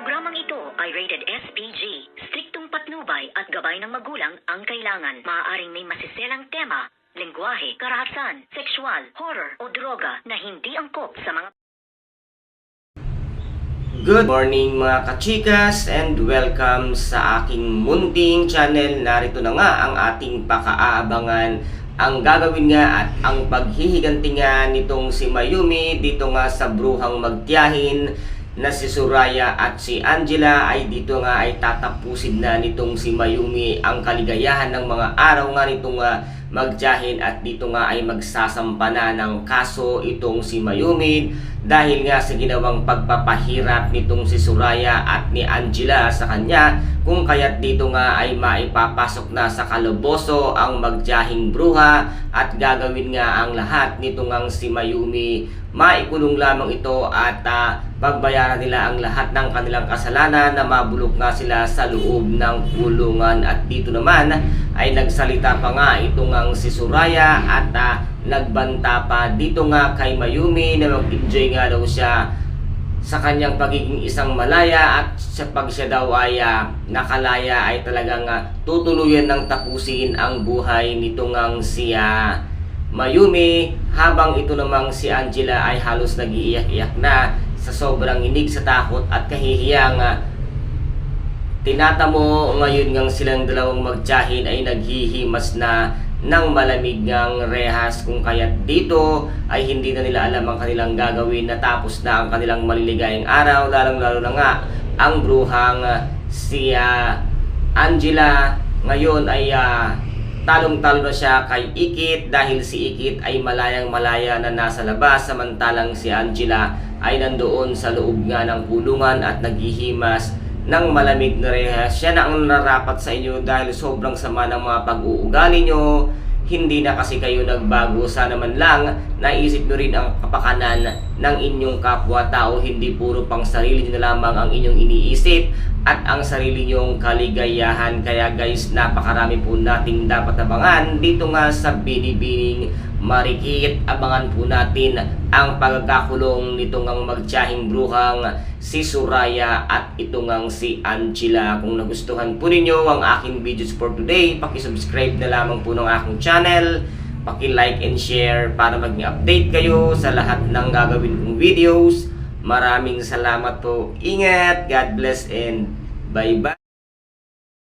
Programang ito ay rated SPG. Striktong patnubay at gabay ng magulang ang kailangan. Maaaring may masiselang tema, lengguwahe, karahasan, sexual, horror o droga na hindi angkop sa mga Good morning mga kachikas and welcome sa aking munting channel. Narito na nga ang ating pakaabangan ang gagawin nga at ang paghihiganti nga nitong si Mayumi dito nga sa bruhang magtiyahin na si Suraya at si Angela ay dito nga ay tatapusin na nitong si Mayumi. Ang kaligayahan ng mga araw nga nitong nga magtiyahin at dito nga ay magsasampa na ng kaso itong si Mayumi dahil nga sa ginawang pagpapahirap nitong si Suraya at ni Angela sa kanya kung kaya't dito nga ay maipapasok na sa kaloboso ang magtiyahing bruha at gagawin nga ang lahat nito ngang si Mayumi. Maikulong lamang ito at ah, pagbayaran nila ang lahat ng kanilang kasalanan na mabulok nga sila sa loob ng kulungan. At dito naman ay nagsalita pa nga. Ito ngang si Suraya at ah, nagbanta pa. Dito nga kay Mayumi na mag-enjoy nga daw siya sa kanyang pagiging isang malaya at sa pag siya daw ay ah, nakalaya ay talagang ah, tutuluyan ng tapusin ang buhay nito ngang si ah, Mayumi. Habang ito namang si Angela ay halos nagiiyak-iyak na sa sobrang inig sa takot at kahihiyang ah, tinatamo ngayon ngang silang dalawang magtiyahin ay naghihimas na ng malamig ngang rehas. Kung kaya't dito ay hindi na nila alam ang kanilang gagawin. Natapos na ang kanilang maliligayang araw. Lalong lalo na nga ang bruhang ah, si ah, Angela. Ngayon ay ah, talong-talo na siya kay Ikit. Dahil si Ikit ay malayang malaya na nasa labas samantalang si Angela ay nandoon sa loob nga ng kulungan at naghihimas ng malamig na rehas. Siya na ang narapat sa inyo dahil sobrang sama ng mga pag-uugali nyo. Hindi na kasi kayo nagbago. Sana man lang naisip nyo rin ang kapakanan ng inyong kapwa-tao. Hindi puro pang sarili nyo na lamang ang inyong iniisip at ang sarili nyong kaligayahan. Kaya guys, napakarami po nating dapat abangan dito nga sa Binibining Marikit. Abangan po natin ang pagkakakulong nitong ang magtiyahing bruhang si Suraya at ito ngang si Angela. Kung nagustuhan po ninyo ang aking videos for today, pakisubscribe na lamang po ng aking channel. Paki-like and share para maging update kayo sa lahat ng gagawin kong videos. Maraming salamat po. Ingat, God bless and bye-bye.